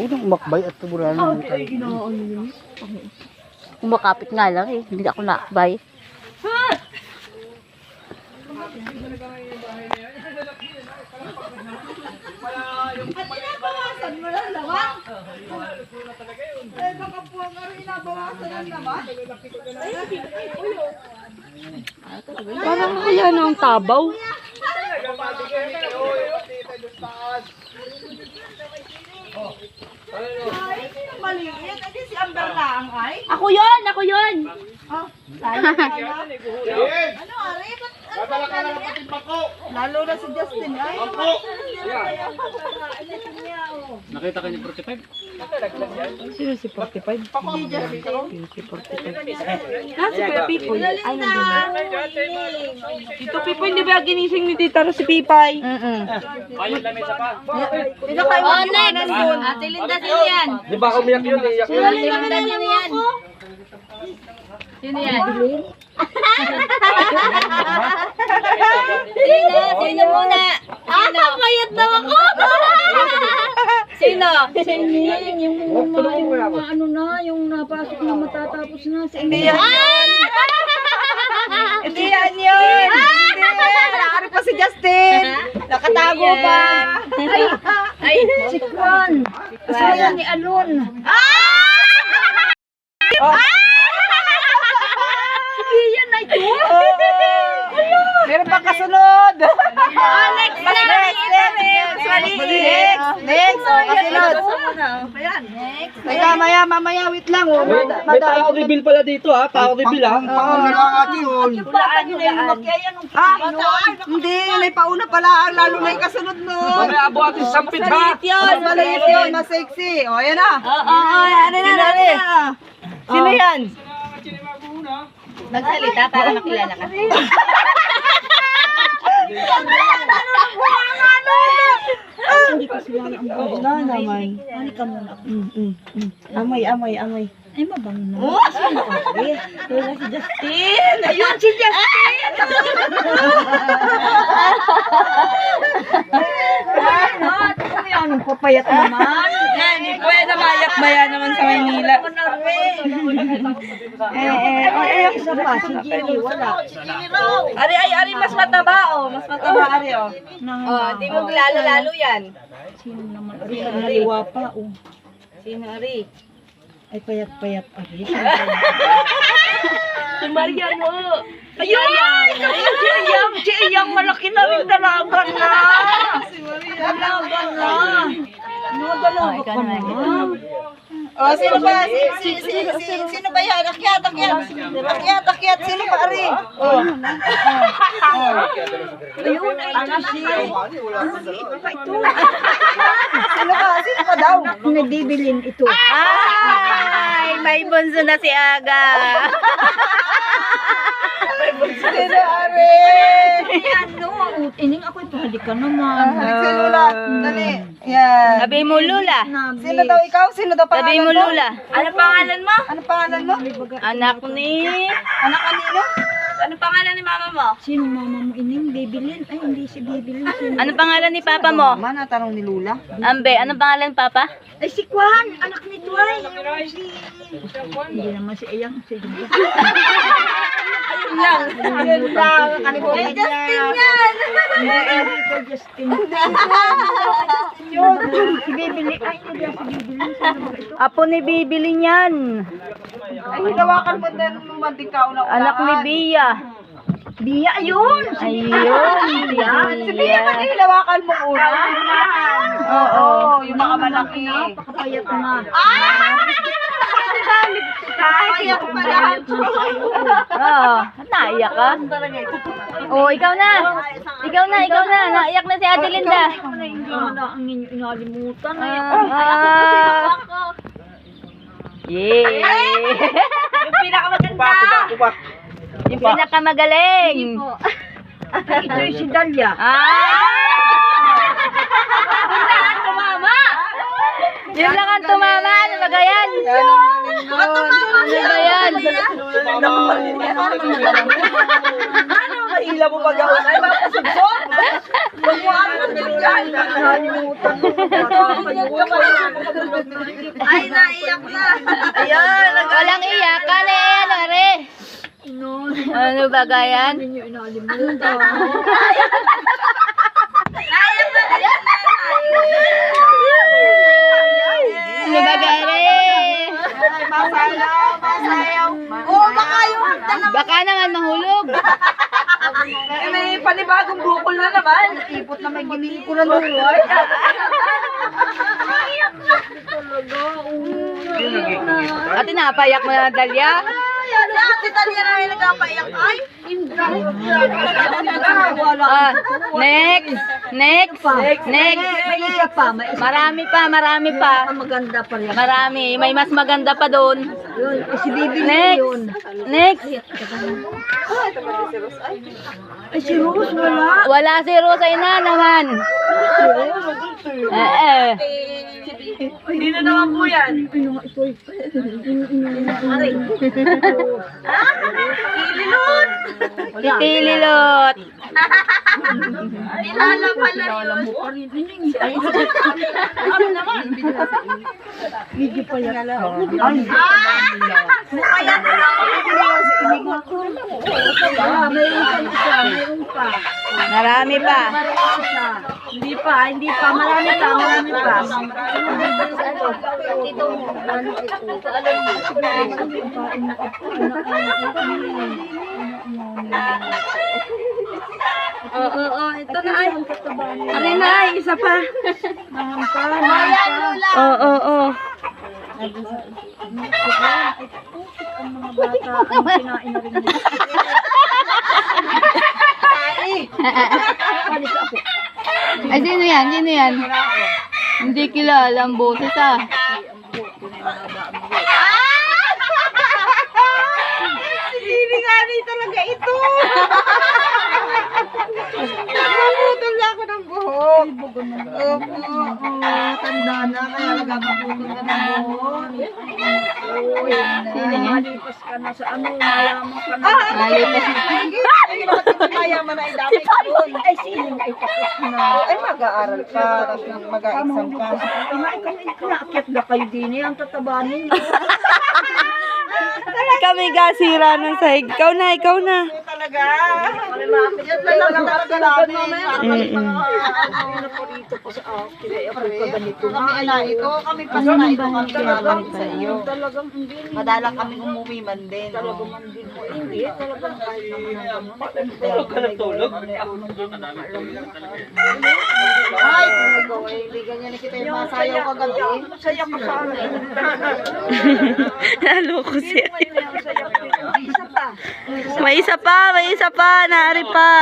Huwag nang umakbay at tuburan Ah, mo tayo. Kumakapit nga lang eh. Hindi ako nakbay. Inabawasan mo lang naman. Eh, baka po ang ano, inabawasan lang naman. Parang kaya na ang tabaw. Ay, sino maliit? Hindi si Amber lang ay. Ako yon, ako yon. Ah, sayang pala. Ano, Ari? Ba't ano maliit? Lalo na si Justin ay. Nakita ka ni 45? Sino si 45? Si Justin. Si 45. Ah, si Kuya Pipoy. Ay, nandun na. Tito Pipo, hindi ba ginising ni Tita Ro si Pipay? Mm-mm. Sino kayo Oh, next. Ate Linda, sino yan? Di ba umiyak yun? Iyak Sino Linda, sino yan? Sino yan? Sino? Sino muna? Ah, kamayat daw ako! Sino? Si Ning, yung mga, yung mga ano na, yung napasok na matatapos na. Si Hindi yan. Hindi yan yun. Hindi. Nakari pa si Justin. Nakatago pa. Ay, ay, Si Kwan. Sino yan ni Alon? Oh. Yan na ito. Meron pa kasunod. Oh, next na. Next, next, next. Next, next. Oh, kasunod. Teka, maya, mamaya, wait lang. Oh. May tao reveal pala dito ha. Tao reveal ha. Oo, nakakati yun. Hulaan nyo na yung makyayan ng Ha? Hindi, yun ay pauna pala. Lalo na yung kasunod nun. Mamaya abo ating sampit ha. Mas maliit yun, mas sexy. O, yan na. Oo, ano na, ano na. Sino yan? Nagsalita para makilala ka. Hindi ko sila ang buhay. Na naman. Ano ka muna? Mm, mm, mm. Amoy, amoy, amoy. Ay, mabango na. Sino ka? Eh, Wala si Justin. Ayun, si Justin! Ano? Ano papayat naman. Hindi pwede mayak maya naman sa Maynila. Eh, eh, oh, eh, isa pa. Si Jimmy, wala. Ari, ay, ari, mas mataba, oh. Mas mataba, ari, oh. Oh, di mo lalo-lalo yan. Sino naman? Ari, kaliwa pa, oh. Sino, Ari? Ay, payat-payat pa rin. Si Mariano. Ayun! Si Iyang, si malaki na rin dalaga na. Dalaga na. No, dalaga ka na. Oh, sino ba? Si, si, si, si, sino ba yan? Akyat, akyat. Akyat, akyat. Sino ba, ari? Oh. Ayun, ay, si Sino ba? Sino ba daw? Nagbibilin ito. Ay, may bunso na si Aga. Sino, ari? Ano? Ining ako'y pahalikan naman. Nagsilula. Dali. Yan. Sabi mo, Lula. Sino daw ikaw? Sino daw Sabi pangalan mo, mo? Lula. Ano pangalan mo? Ano pangalan mo? Anak ni... Anak kanino? Pangalan ni mama mo? Sino mama mo ining? Bibilin? Ay, hindi si Bibilin. Sino? Ano pangalan ni papa mo? Mama, natanong ni Lula. Ambe, anong pangalan papa? Ay, si Kwan! Anak ni Dwight! Si... Hindi naman si Iyang. Si Ayun lang. Ayun lang. Niya. Justin yan. Hindi ko Justin. Si Bibili. Ay, hindi si ito? Apo ni Bibili niyan. Ay, hilawakan mo din ng manting ka una Anak ni Bia. Bia, ayun! Ayun, Bia ba Bia. hilawakan mo una? Oo, yung mga malaki. Napakapayat na. Kaya pala. Oo, naiyak ka. Oh, ikaw na. Ikaw na, ikaw na. Naiyak na si Ate Linda. Hindi mo na ang inalimutan. Ay, Ah, Yay! Yung pinakamaganda. Yung pinakamagaling. ito'y si Dalia. Ah! tumama! Yun lang ang tumama. Ano ba yan? Ano ba yan? Ano ba Napakahila mo mag-aon. Ay, mapasugsog. Huwag mo ano yan. Nakalimutan mo. Ay, naiyak na. Ayan. Walang eh, ano re? Ano ba gayan? Ano ba gare? Masayaw, masayaw. Oo, baka yung Baka naman mahulog. Eh, may panibagong bukol na naman. ipot na may ginili ko na luloy. Ate, napayak mo na Dalia? Ay, ate Talia na yung nagpapaiyak. Ay, Ah, next, next, next. may isa pa. May Marami pa, marami pa. maganda pa rin. Marami, may mas maganda pa doon. Yun, si Bibi Next, yun. next. Ay, si Rose wala. Wala si Rosa na naman. Eh, eh. Hindi na naman po yan. Titililot. Kilala pala yun. Ano naman? Video pa yan. Ay, Kaya na mayroon pa. Marami pa. Hindi pa, hindi pa. Marami pa, marami pa. Oo, oo, oo. Ito na ay. Ari na ay, isa pa. Oo, oo, oo. Ay, sino yan? Sino yan? Hindi kilala ang boses ah. Hindi nga rin talaga ito. Napuputol na ako ng buhok. Opo, oo, tanda na. Kaya nagkakaputol ka ng buhok. Uy, malipas ka na sa ano, mayaman ka na. Malipas. Ay, bakit mayaman na idami ka doon? Ay, sino nga itapos na? Ay, mag-aaral pa, tapos mag-a-exam pa. Naakyat na kayo din eh, ang tatabanin. Kami gasira ng sahig. Ikaw na, ikaw na. talaga. Ano. Talagang hindi. Madalang kami umuwi man din. Talagang man din. Hindi. Talagang kahit naman. Tulog ka. Ay, hindi ganyan na kita yung masayaw kagabi. Masaya ko sa amin. Naloko pa. May isa pa, may isa pa, naari pa.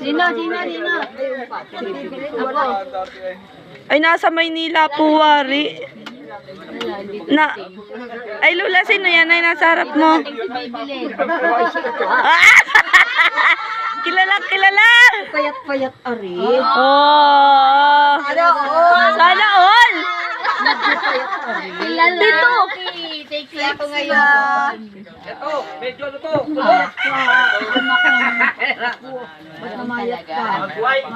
Sino, sino, sino? Ako. Ay, nasa Maynila po, Wari. Na, ay, Lula, sino yan? Ay, nasa harap mo. Ah! kilala, kilala! Payat-payat ari. Oh! Ano? Oh. Sana all! Dito. Take ako ngayon. Ito, medyo ano to. Ba't namayat ka? Magway.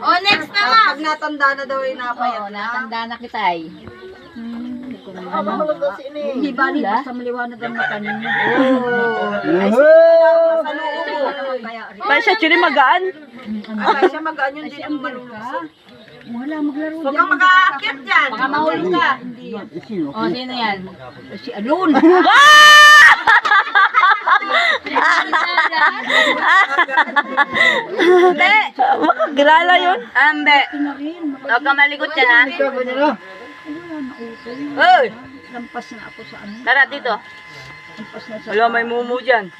Oh, next naman. Pag natanda na daw ay napayat na. Natanda na kita eh. Hindi ba ni basta maliwanag ang mata ninyo? Oh. Ay, sa loob kaya. Pa siya, chuli magaan. Ay, siya magaan yun din ang malulusot. Wala maglaro Huwag kang mag-aakit dyan. Baka mahuli ka. Hindi yan. Oh, sino yan? Si Alon. Hindi! Makagilala yun? Ambe. Huwag ka malikot yan ha. Hoy! Lampas na ako sa ano. Tara dito. Lampas na sa, Wala may mumu dyan.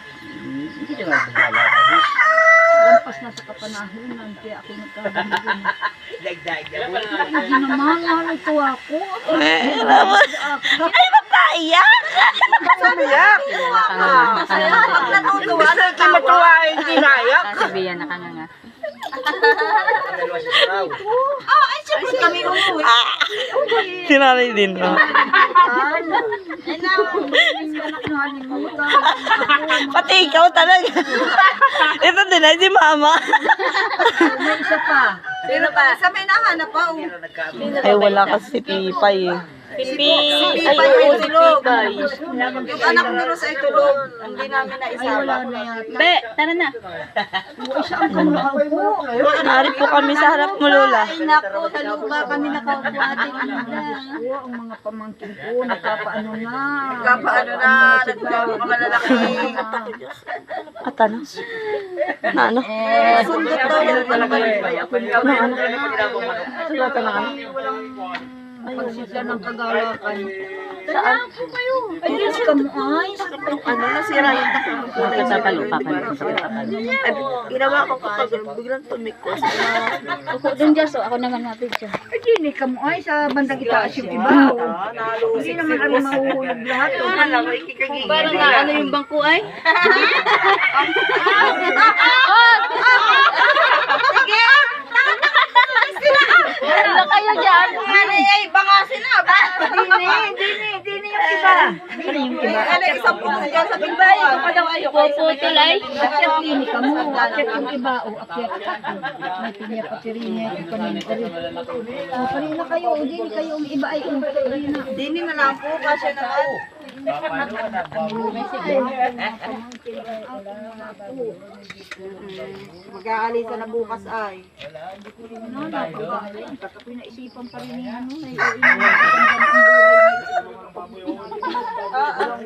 Lampas na sa kapanahonan. Kaya ako nagkagaling. Hindi naman. Ano ito ako? Ay, magkaiyak! Sabiyak. Pag natutuwa, nagkatawa. hindi nayak. Sabihan na ka na nga. Ah, ay, siyempre kami umuwi. Sinanay din, no? Pati ikaw talaga. Ito din ay si mama. Sino pa? Sa may nahanap pa. oh. Ay, wala kasi si Pipay eh. Pipi. Ay, oo, si Pipay. Yung anak ni Rosa ay tulog. Hindi namin naisama. Be, tara na. Nari po kami sa harap mo, Lola. Ay, naku, sa lupa kami nakaupo ating ina. ang mga pamangkin ko, nagkapaano na. Nagkapaano na, nagkapaano ka malalaki. At ano? Na ano? Sundot daw talaga. Na ano? Ano? Pagsisya ng kagalakan. Saan? Ay, yes, kamo ay. Ano, nasira yung takong ko. Papalo, papalo. Ay, ginawa ko kapag biglang tumikos. Upo dun, Jess. oh. Ako naman mapig siya. Ay, hindi kamo ay sa bandang itaas yung iba. Hindi naman kami mahuhulog lahat. Alam mo, ikikagigil. Parang na ano yung bangko ay? Ano kayo dyan? Ano ay, baka sila. Hindi, hindi, hindi, hindi yung iba. Ano yung iba? Ano, isang puno dyan sa bimbay. Ito pa daw ayaw. Puputol ay? Akyat ini ka mo, akyat yung iba, o akyat ka. May pinya pa tirine, kanin ka rin. O, parina kayo, o, dini kayo, ang iba ay, um, parina. Dini na lang po, kasi naman. Mag-aalisa na bukas ay. Naisipan pa rin niya, no? Ah, ah.